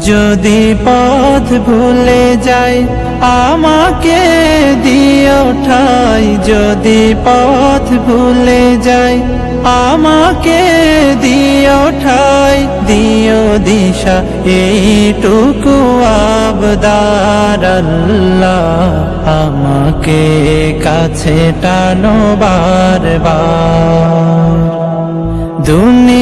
যদি পথ ভুলে যাই, আমাকে দিও ঠাই। যদি পথ ভুলে যাই, আমাকে দিও ঠাই। দিও দিশা, এইটুকু আবদার আমাকে কাছে টানো বারবার। দুনিয়ার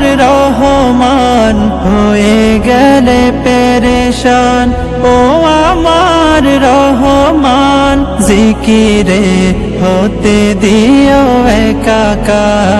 রহমান হয়ে গেলে পেরেশান। ও আমার রহমান জিকিরে হতে দিও একাকার।